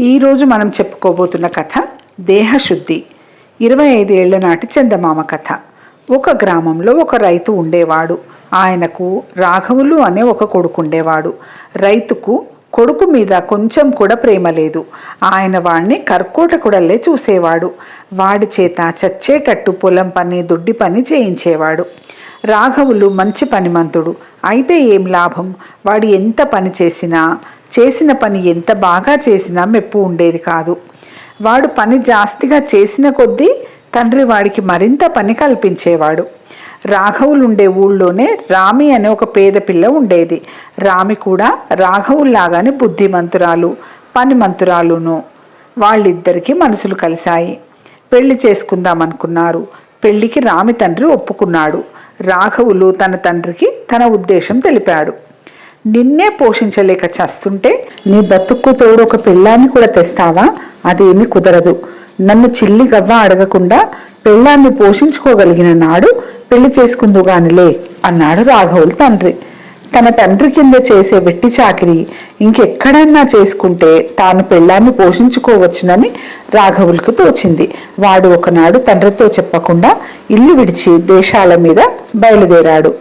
ఈరోజు మనం చెప్పుకోబోతున్న కథ దేహశుద్ధి. ఇరవై ఐదు నాటి చందమామ కథ. ఒక గ్రామంలో ఒక రైతు ఉండేవాడు. ఆయనకు రాఘవులు అనే ఒక కొడుకు ఉండేవాడు. రైతుకు కొడుకు మీద కొంచెం కూడా ప్రేమ లేదు. ఆయన వాణ్ణి కర్కోటకుడల్లే చూసేవాడు. వాడి చేత చచ్చేటట్టు పొలం పని దొడ్డి పని చేయించేవాడు. రాఘవులు మంచి పనిమంతుడు. అయితే ఏం లాభం? వాడు ఎంత పని చేసినా చేసిన పని ఎంత బాగా చేసినా మెప్పు ఉండేది కాదు. వాడు పని జాస్తిగా చేసిన కొద్దీ తండ్రి వాడికి మరింత పని కల్పించేవాడు. రాఘవులు ఉండే ఊళ్ళోనే రామి అనే ఒక పేద పిల్ల ఉండేది. రామి కూడా రాఘవుల్లాగానే బుద్ధిమంతురాలు పనిమంతురాలును. వాళ్ళిద్దరికీ మనసులు కలిశాయి. పెళ్ళి చేసుకుందాం అనుకున్నారు పెళ్ళికి రామి తండ్రి ఒప్పుకున్నాడు. రాఘవులు తన తండ్రికి తన ఉద్దేశం తెలిపాడు. నిన్నే పోషించలేక చస్తుంటే నీ బతుక్కు తోడు ఒక పెళ్ళాన్ని కూడా తెస్తావా? అదేమీ కుదరదు. నన్ను చిల్లి గవ్వ అడగకుండా పెళ్ళాన్ని పోషించుకోగలిగిన నాడు పెళ్ళి చేసుకుందుగానిలే అన్నాడు రాఘవులు తండ్రి. తన తండ్రి కింద చేసే వెట్టి చాకిరి ఇంకెక్కడన్నా చేసుకుంటే తాను పెళ్ళాన్ని పోషించుకోవచ్చునని రాఘవులకు తోచింది. వాడు ఒకనాడు తండ్రితో చెప్పకుండా ఇల్లు విడిచి దేశాల మీద బయలుదేరాడు.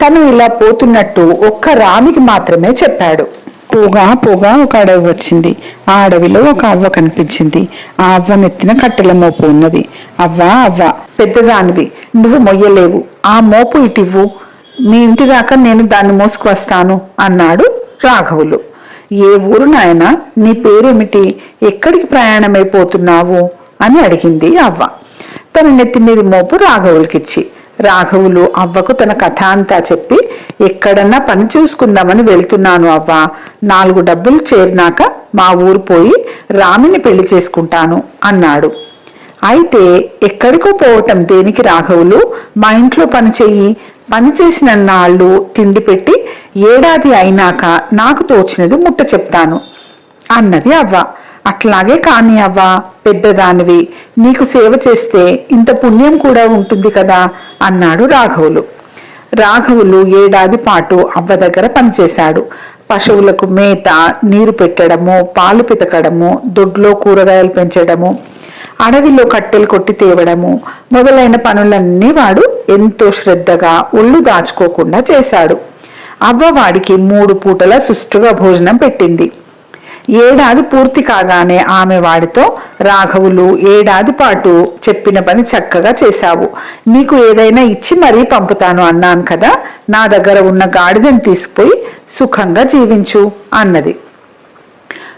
తను ఇలా పోతున్నట్టు ఒక్క రామికి మాత్రమే చెప్పాడు. పోగా పోగా ఒక అడవి వచ్చింది. ఆ అడవిలో ఒక అవ్వ కనిపించింది. ఆ అవ్వ నెత్తిన కట్టెల మోపు ఉన్నది. అవ్వ అవ్వ పెద్దదానివి నువ్వు మొయ్యలేవు. ఆ మోపు ఇటివ్వు. మీ ఇంటి దాకా నేను దాన్ని మోసుకువస్తాను అన్నాడు రాఘవులు. ఏ ఊరు నాయన? నీ పేరేమిటి? ఎక్కడికి ప్రయాణమైపోతున్నావు? అని అడిగింది అవ్వ. తన నెత్తి మీద మోపు రాఘవులకిచ్చి. రాఘవులు అవ్వకు తన కథ అంతా చెప్పి ఎక్కడన్నా పని చూసుకుందామని వెళ్తున్నాను అవ్వ. నాలుగు డబ్బులు చేరినాక మా ఊరు పోయి రామిని పెళ్ళి చేసుకుంటాను అన్నాడు. అయితే ఎక్కడికో పోవటం దేనికి రాఘవులు? మా ఇంట్లో పని చెయ్యి. పని చేసిన నాళ్ళు తిండి పెట్టి ఏడాది అయినాక నాకు తోచినది ముట్ట చెప్తాను అన్నది అవ్వ. అట్లాగే కాని అవ్వ పెద్దదానివి. నీకు సేవ చేస్తే ఇంత పుణ్యం కూడా ఉంటుంది కదా? అన్నాడు రాఘవులు. రాఘవులు ఏడాది పాటు అవ్వ దగ్గర పనిచేశాడు. పశువులకు మేత నీరు పెట్టడము పాలు పితకడము దొడ్లో కూరగాయలు పెంచడము అడవిలో కట్టెలు కొట్టి తేవడము మొదలైన పనులన్నీ వాడు ఎంతో శ్రద్ధగా ఒళ్ళు దాచుకోకుండా చేశాడు. అవ్వ వాడికి మూడు పూటల సుష్టుగా భోజనం పెట్టింది. ఏడాది పూర్తి కాగానే ఆమె వాడితో రాఘవులు ఏడాది పాటు చెప్పిన పని చక్కగా చేశావు. నీకు ఏదైనా ఇచ్చి మరీ పంపుతాను అన్నాను కదా నా దగ్గర ఉన్న గాడిదని తీసుకుపోయి సుఖంగా జీవించు అన్నది.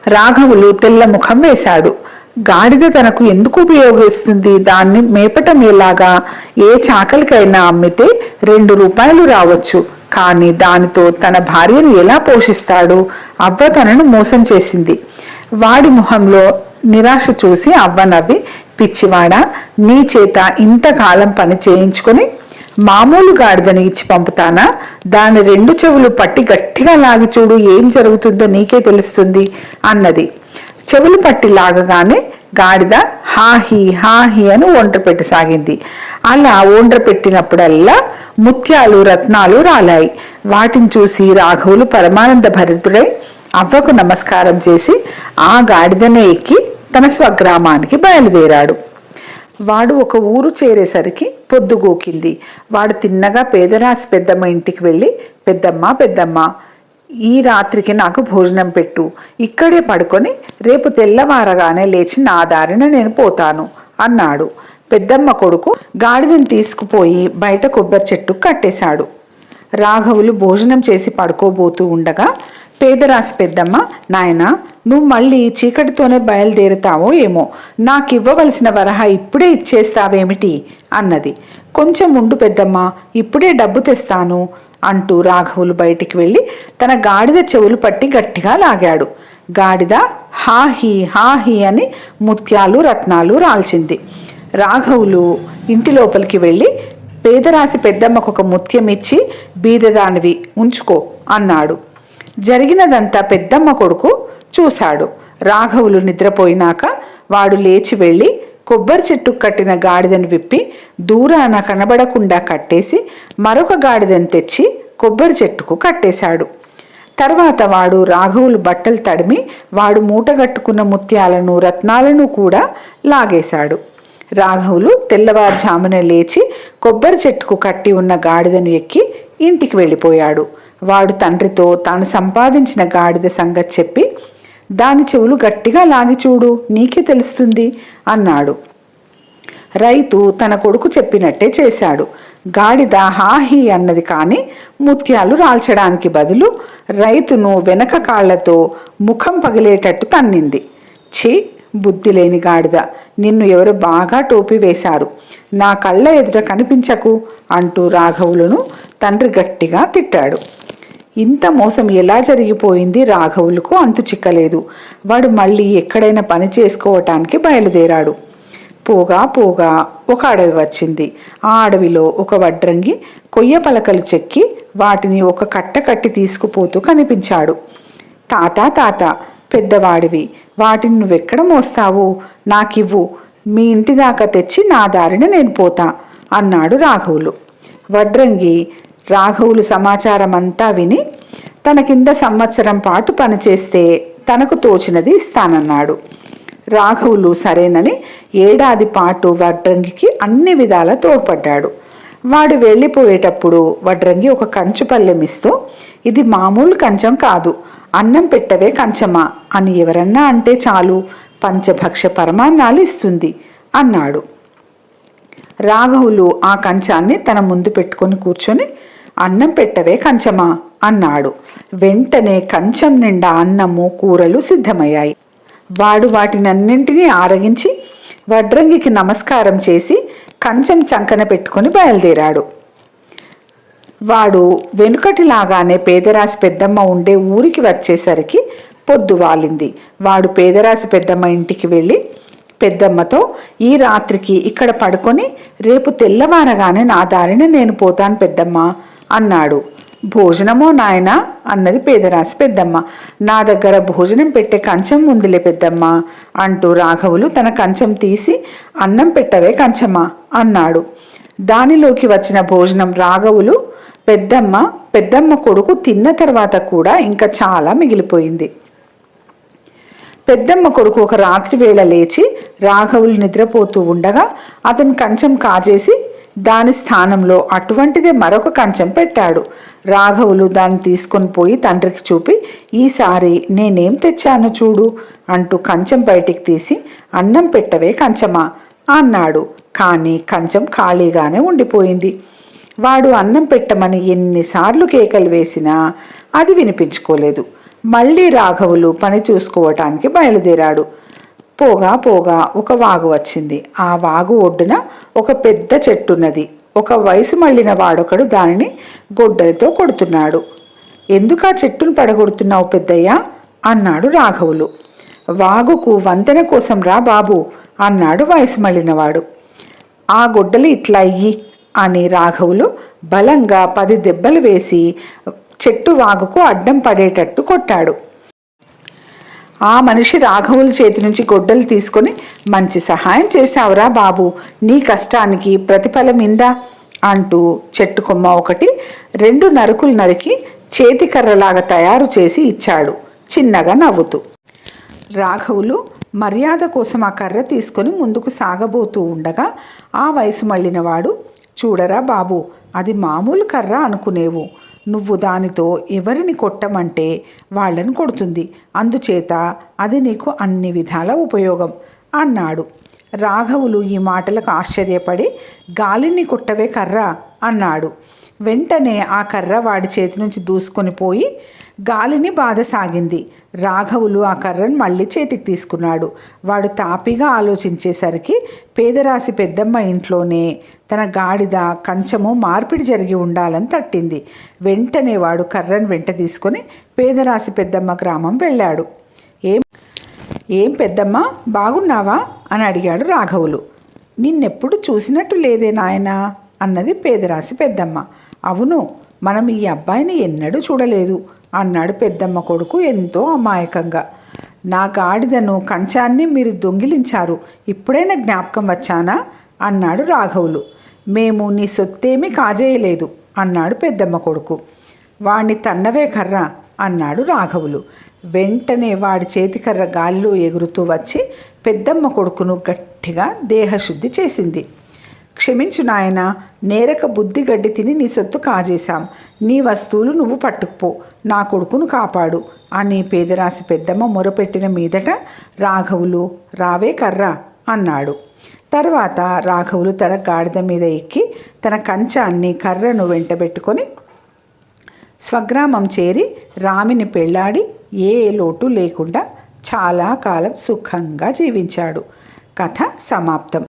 రాఘవులు తెల్ల ముఖం వేశాడు. గాడిద తనకు ఎందుకు ఉపయోగిస్తుంది? దాన్ని మేపటం ఎలాగా? ఏ చాకలికైనా అమ్మితే రెండు రూపాయలు రావచ్చు. కానీ దానితో తన భార్యను ఎలా పోషిస్తాడు అవ్వ తనను మోసం చేసింది. వాడి మొహంలో నిరాశ చూసి అవ్వ నవ్వి పిచ్చివాడా నీ చేత ఇంతకాలం పని చేయించుకొని మామూలు గాడిదని ఇచ్చి పంపుతానా? దాని రెండు చెవులు పట్టి గట్టిగా లాగి చూడు ఏం జరుగుతుందో నీకే తెలుస్తుంది అన్నది. చెవులు పట్టి లాగగానే గాడిద హాహి హాహి అని ఒండ్ర పెట్టసాగింది అలా ఒండ్ర పెట్టినప్పుడల్లా ముత్యాలు రత్నాలు రాలాయి. వాటిని చూసి రాఘవులు పరమానంద భరితుడై అవ్వకు నమస్కారం చేసి ఆ గాడిదనే ఎక్కి తన స్వగ్రామానికి బయలుదేరాడు. వాడు ఒక ఊరు చేరేసరికి పొద్దుగోకింది. వాడు తిన్నగా పేదరాశి పెద్దమ్మ ఇంటికి వెళ్ళి పెద్దమ్మ పెద్దమ్మ ఈ రాత్రికి నాకు భోజనం పెట్టు. ఇక్కడే పడుకొని రేపు తెల్లవారగానే లేచి నా దారిన నేను పోతాను అన్నాడు. పెద్దమ్మ కొడుకు గాడిదని తీసుకుపోయి బయట కొబ్బరి చెట్టు కట్టేశాడు. రాఘవులు భోజనం చేసి పడుకోబోతూ ఉండగా పేదరాశి పెద్దమ్మ నాయనా నువ్వు మళ్ళీ చీకటితోనే బయలుదేరుతావో ఏమో? నాకు ఇవ్వవలసిన వరహ ఇప్పుడే ఇచ్చేస్తావేమిటి? అన్నది. కొంచెం ఉండు పెద్దమ్మ ఇప్పుడే డబ్బు తెస్తాను. అంటూ రాఘవులు బయటికి వెళ్ళి తన గాడిద చెవులు పట్టి గట్టిగా లాగాడు. గాడిద హాహి హాహి అని ముత్యాలు రత్నాలు రాల్చింది. రాఘవులు ఇంటి లోపలికి వెళ్ళి పేదరాశి పెద్దమ్మకు ఒక ముత్యం ఇచ్చి బీదదానివి ఉంచుకో అన్నాడు. జరిగినదంతా పెద్దమ్మ కొడుకు చూశాడు. రాఘవులు నిద్రపోయినాక వాడు లేచి వెళ్ళి కొబ్బరి చెట్టు కట్టిన గాడిదను విప్పి దూరాన కనబడకుండా కట్టేసి మరొక గాడిదను తెచ్చి కొబ్బరి చెట్టుకు కట్టేశాడు. తర్వాత వాడు రాఘవులు బట్టలు తడిమి వాడు మూటగట్టుకున్న ముత్యాలను రత్నాలను కూడా లాగేశాడు. రాఘవులు తెల్లవారుజామున లేచి కొబ్బరి చెట్టుకు కట్టి ఉన్న గాడిదను ఎక్కి ఇంటికి వెళ్ళిపోయాడు. వాడు తండ్రితో తాను సంపాదించిన గాడిద సంగతి చెప్పి దాని చెవులు గట్టిగా లాగి చూడు నీకే తెలుస్తుంది అన్నాడు. రైతు తన కొడుకు చెప్పినట్టే చేశాడు. గాడిద హాహి అన్నది కానీ ముత్యాలు రాల్చడానికి బదులు రైతును వెనక కాళ్ళతో ముఖం పగిలేటట్టు తన్నింది. ఛీ బుద్ధి లేని గాడిద నిన్ను ఎవరు బాగా టోపీ వేశారు. నా కళ్ళ ఎదుట కనిపించకు అంటూ రాఘవులను తండ్రి గట్టిగా తిట్టాడు. ఇంత మోసం ఎలా జరిగిపోయింది రాఘవులకు అంతు చిక్కలేదు. వాడు మళ్ళీ ఎక్కడైనా పని చేసుకోవటానికి బయలుదేరాడు. పోగా పోగా ఒక అడవి వచ్చింది. ఆ అడవిలో ఒక వడ్రంగి కొయ్య పలకలు చెక్కి వాటిని ఒక కట్ట కట్టి తీసుకుపోతూ కనిపించాడు. తాత తాత పెద్దవాడివి వాటిని నువ్వెక్కడ మోస్తావు? నాకివ్వు. మీ ఇంటి దాకా తెచ్చి నా దారిన నేను పోతా అన్నాడు రాఘవులు. వడ్రంగి రాఘవులు సమాచారం అంతా విని తన కింద సంవత్సరం పాటు పనిచేస్తే తనకు తోచినది ఇస్తానన్నాడు. రాఘవులు సరేనని ఏడాది పాటు వడ్రంగికి అన్ని విధాల తోడ్పడ్డాడు. వాడు వెళ్ళిపోయేటప్పుడు వడ్రంగి ఒక కంచు పల్లెం ఇస్తూ ఇది మామూలు కంచం కాదు అన్నం పెట్టవే కంచమా అని ఎవరన్నా అంటే చాలు పంచభక్ష పరమాన్నాలు ఇస్తుంది అన్నాడు. రాఘవులు ఆ కంచాన్ని తన ముందు పెట్టుకొని కూర్చొని అన్నం పెట్టవే కంచమా? అన్నాడు. వెంటనే కంచం నిండా అన్నము కూరలు సిద్ధమయ్యాయి. వాడు వాటినన్నింటినీ ఆరగించి వడ్రంగికి నమస్కారం చేసి కంచం చంకన పెట్టుకొని బయలుదేరాడు. వాడు వెనుకటిలాగానే పేదరాశి పెద్దమ్మ ఉండే ఊరికి వచ్చేసరికి పొద్దు వాలింది. వాడు పేదరాశి పెద్దమ్మ ఇంటికి వెళ్ళి పెద్దమ్మతో ఈ రాత్రికి ఇక్కడ పడుకొని రేపు తెల్లవారగానే నా దారిన నేను పోతాను పెద్దమ్మ. అన్నాడు. భోజనమో నాయనా అన్నది పేదరాశి పెద్దమ్మ. నా దగ్గర భోజనం పెట్టే కంచం ఉందిలే పెద్దమ్మ అంటూ రాఘవులు తన కంచం తీసి అన్నం పెట్టవే కంచమా అన్నాడు. దానిలోకి వచ్చిన భోజనం రాఘవులు పెద్దమ్మ పెద్దమ్మ కొడుకు తిన్న తర్వాత కూడా ఇంకా చాలా మిగిలిపోయింది. పెద్దమ్మ కొడుకు ఒక రాత్రి వేళ లేచి రాఘవులు నిద్రపోతూ ఉండగా అతను కంచం కాజేసి దాని స్థానంలో అటువంటిదే మరొక కంచం పెట్టాడు. రాఘవులు దాన్ని తీసుకొని పోయి తండ్రికి చూపి ఈసారి నేనేం తెచ్చాను చూడు అంటూ కంచం బయటికి తీసి అన్నం పెట్టవే కంచమా అన్నాడు. కానీ కంచం ఖాళీగానే ఉండిపోయింది. వాడు అన్నం పెట్టమని ఎన్నిసార్లు కేకలు వేసినా అది వినిపించుకోలేదు. మళ్ళీ రాఘవులు పని చూసుకోవటానికి బయలుదేరాడు. పోగా పోగా ఒక వాగు వచ్చింది. ఆ వాగు ఒడ్డున ఒక పెద్ద చెట్టున్నది. ఒక వయసు మళ్ళిన వాడొకడు దానిని గొడ్డలతో కొడుతున్నాడు. ఎందుకు ఆ చెట్టును పడగొడుతున్నావు పెద్దయ్య అన్నాడు రాఘవులు. వాగుకు వంతెన కోసం రా బాబు అన్నాడు వయసు మళ్ళినవాడు ఆ గొడ్డలు ఇట్లా అయ్యి అని రాఘవులు బలంగా పది దెబ్బలు వేసి చెట్టు వాగుకు అడ్డం పడేటట్టు కొట్టాడు. ఆ మనిషి రాఘవుల చేతి నుంచి గొడ్డలు తీసుకొని మంచి సహాయం చేశావురా బాబు. నీ కష్టానికి ప్రతిఫలం ఇందా? అంటూ చెట్టు కొమ్మ ఒకటి రెండు నరుకులు నరికి చేతికర్రలాగా తయారు చేసి ఇచ్చాడు. చిన్నగా నవ్వుతూ. రాఘవులు మర్యాద కోసం ఆ కర్ర తీసుకొని ముందుకు సాగబోతూ ఉండగా ఆ వయసు మళ్ళినవాడు చూడరా బాబు అది మామూలు కర్ర అనుకునేవు. నువ్వు దానితో ఎవరిని కొట్టమంటే వాళ్ళని కొడుతుంది. అందుచేత అది నీకు అన్ని విధాల ఉపయోగం అన్నాడు. రాఘవులు ఈ మాటలకు ఆశ్చర్యపడి గాలిని కొట్టవే కర్రా అన్నాడు. వెంటనే ఆ కర్ర వాడి చేతి నుంచి దూసుకొని పోయి గాలిని బాధ సాగింది రాఘవులు ఆ కర్రను మళ్ళీ చేతికి తీసుకున్నాడు. వాడు తాపిగా ఆలోచించేసరికి పేదరాశి పెద్దమ్మ ఇంట్లోనే తన గాడిద కంచము మార్పిడి జరిగి ఉండాలని తట్టింది. వెంటనే వాడు కర్రను వెంట తీసుకొని పేదరాశి పెద్దమ్మ గ్రామం వెళ్ళాడు. ఏం ఏం పెద్దమ్మ బాగున్నావా? అని అడిగాడు రాఘవులు. నిన్నెప్పుడు చూసినట్టు లేదే నాయనా అన్నది పేదరాశి పెద్దమ్మ. అవును మనం ఈ అబ్బాయిని ఎన్నడూ చూడలేదు అన్నాడు పెద్దమ్మ కొడుకు ఎంతో అమాయకంగా. నా గాడిదను కంచాన్ని మీరు దొంగిలించారు ఇప్పుడైనా జ్ఞాపకం వచ్చానా? అన్నాడు రాఘవులు. మేము నీ సొత్తేమీ కాజేయలేదు అన్నాడు పెద్దమ్మ కొడుకు. వాణ్ణి తన్నవే కర్ర అన్నాడు రాఘవులు. వెంటనే వాడి చేతికర్ర గాలిలో ఎగురుతూ వచ్చి పెద్దమ్మ కొడుకును గట్టిగా దేహశుద్ధి చేసింది. క్షమించు నాయన నేరక బుద్ధి గడ్డి తిని నీ సొత్తు కాజేశాం. నీ వస్తువులు నువ్వు పట్టుకుపో. నా కొడుకును కాపాడు. అని పేదరాశి పెద్దమ్మ మొరపెట్టిన మీదట రాఘవులు రావే కర్ర అన్నాడు. తర్వాత రాఘవులు తన గాడిద మీద ఎక్కి తన కంచాన్ని కర్రను వెంటబెట్టుకొని స్వగ్రామం చేరి రామిని పెళ్ళాడి ఏ లోటు లేకుండా చాలా కాలం సుఖంగా జీవించాడు. కథ సమాప్తం.